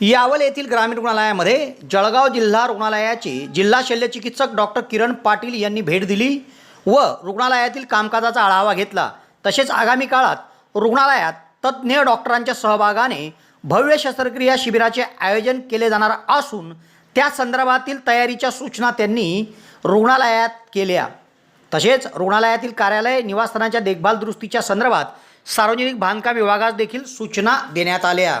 यावल येथील ग्रामीण रुग्णालयामध्ये जळगाव जिल्हा रुग्णालयाचे जिल्हा शल्यचिकित्सक डॉक्टर किरण पाटील यांनी भेट दिली व रुग्णालयातील कामकाजाचा आढावा घेतला. तसेच आगामी काळात रुग्णालयात तज्ज्ञ डॉक्टरांच्या सहभागाने भव्य शस्त्रक्रिया शिबिराचे आयोजन केले जाणार असून त्या संदर्भातील तयारीच्या सूचना त्यांनी रुग्णालयात केल्या. तसेच रुग्णालयातील कार्यालय निवासस्थानाच्या देखभाल दुरुस्तीच्या संदर्भात सार्वजनिक बांधकाम विभागास देखील सूचना देण्यात आल्या.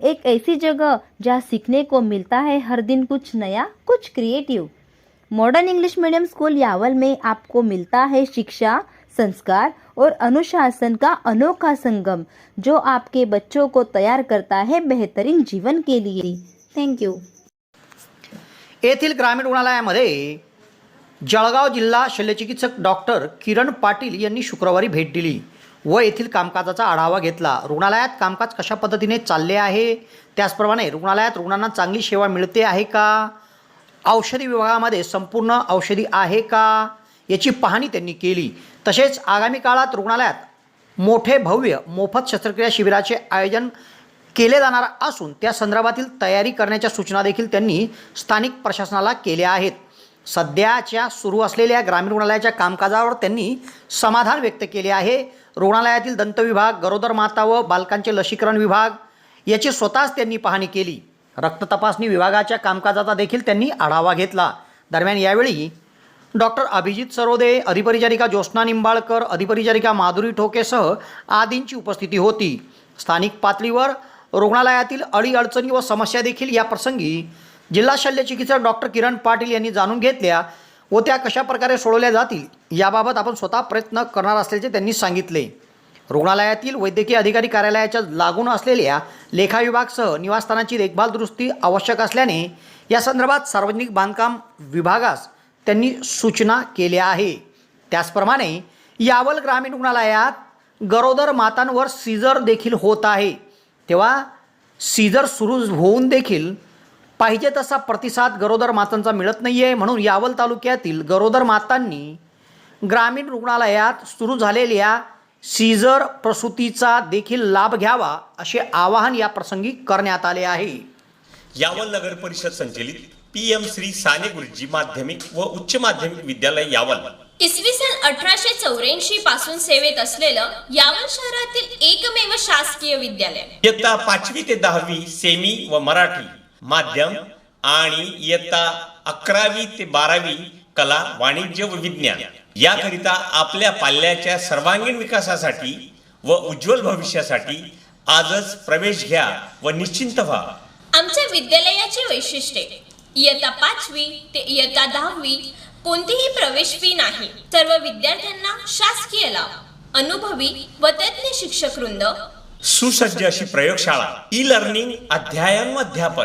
एक ऐसी जगह जहाँ सीखने को मिलता है हर दिन कुछ नया कुछ creative modern English medium school Yawal में आपको मिलता है शिक्षा संस्कार और अनुशासन का अनोखा संगम जो आपके बच्चों को तैयार करता है बेहतरीन जीवन के लिए. थैंक यू येथील ग्रामीण रुग्णालयामध्ये जळगाव जिल्हा शल्यचिकित्सक डॉक्टर किरण पाटील यांनी शुक्रवारी भेट दिली. व येथील कामकाजाचा आढावा घेतला. रुग्णालयात कामकाज कशा पद्धतीने चालले आहे? त्याचप्रमाणे रुग्णालयात रुग्णांना चांगली सेवा मिळते आहे का? औषधी विभागामध्ये संपूर्ण औषधी आहे का? याची पाहणी त्यांनी केली. तसेच आगामी काळात रुग्णालयात मोठे भव्य मोफत शस्त्रक्रिया शिबिराचे आयोजन केले जाणार असून त्या संदर्भातील तयारी करण्याच्या सूचना देखील त्यांनी स्थानिक प्रशासनाला केल्या आहेत. सध्याच्या सुरू असलेल्या ग्रामीण रुग्णालयाच्या कामकाजावर त्यांनी समाधान व्यक्त केले आहे. रुग्णालयातील दंतविभाग गरोदर माता व बालकांचे लसीकरण विभाग याची स्वतःच त्यांनी पाहणी केली. रक्त तपासणी विभागाच्या कामकाजाचा देखील त्यांनी आढावा घेतला. दरम्यान यावेळी डॉक्टर अभिजित सरोदे अधिपरिचारिका ज्योत्स्ना निंबाळकर अधिपरिचारिका माधुरी ठोकेसह आदींची उपस्थिती होती. स्थानिक पातळीवर रुग्णालयातील अडीअडचणी व समस्या देखील या प्रसंगी जिल्हा शल्यचिकित्सक डॉक्टर किरण पाटील यांनी जाणून घेतल्या. व त्या कशा प्रकारे सोडवल्या जातील याबाबत आपण स्वतः प्रयत्न करणार असल्याचे त्यांनी सांगितले. रुग्णालयातील वैद्यकीय अधिकारी कार्यालयाच्या लागून असलेल्या लेखा विभागसह निवासस्थानाची देखभाल दुरुस्ती आवश्यक असल्याने या संदर्भात सार्वजनिक बांधकाम विभागास त्यांनी सूचना केल्या आहे. त्याचप्रमाणे यावल ग्रामीण रुग्णालयात गरोदर मातांवर सीझर देखील होत आहे. तेव्हा सीझर सुरू होऊन देखील पाहिजे तसा प्रतिसाद गरोदर मातांचा मिळत नाही आहे म्हणून यावल तालुक्यातील गरोदर मातांनी ग्रामीण रुग्णालयात सुरू झालेल्या सीझर प्रसूतीचा देखील लाभ घ्यावा असे आवाहन या प्रसंगी करण्यात आले आहे. यावल नगर परिषद संचलित पी एम श्री साने गुरुजी माध्यमिक व उच्च माध्यमिक विद्यालय यावल. इसवी सन अठराशे चौऱ्याऐंशी पासून सेवेत असलेलं यावल शहरातील एकमेव शासकीय विद्यालय. इयत्ता पाचवी ते दहावी सेमी व मराठी. माध्यम आणि इयत्ता अकरावी ते बारावी कला वाणिज्य व विज्ञान. याकरिता आपल्या पाल्याच्या सर्वांगीण विकासासाठी व उज्ज्वल भविष्यासाठी आजच प्रवेश घ्या व निश्चिंत व्हा. आमच्या विद्यालयाची वैशिष्ट्ये. इयत्ता पाचवी ते इयत्ता दहावी कोणतीही प्रवेश फी नाही. सर्व विद्यार्थ्यांना शासकीय लाभ. अनुभवी व तज्ज्ञ शिक्षक वृंद सुसज्ज अशी प्रयोगशाळा ई लर्निंग अध्ययन व अध्यापन.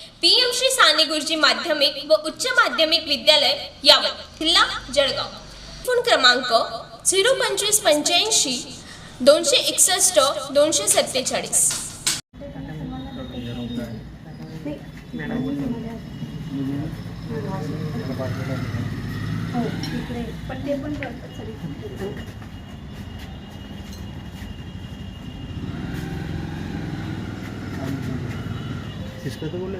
पीएम श्री साने गुरुजी माध्यमिक व उच्च माध्यमिक विद्यालय यावत जिल्हा जळगाव. फोन क्रमांक झिरो पंचवीस पंच्याऐंशी दोनशे एकसष्ट दोनशे सत्तेचाळीस. सिस्टर तर बोलले.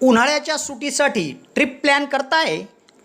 उन्हाळ्याच्या सुटीसाठी ट्रिप प्लॅन करताय?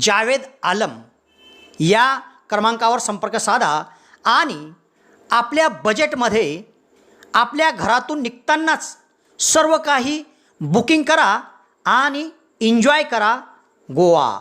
Javed Alam या क्रमांकावर संपर्क साधा आणि आपल्या बजेटमध्ये आपल्या घरातून निघतानाच सर्व काही बुकिंग करा आणि एन्जॉय करा गोवा.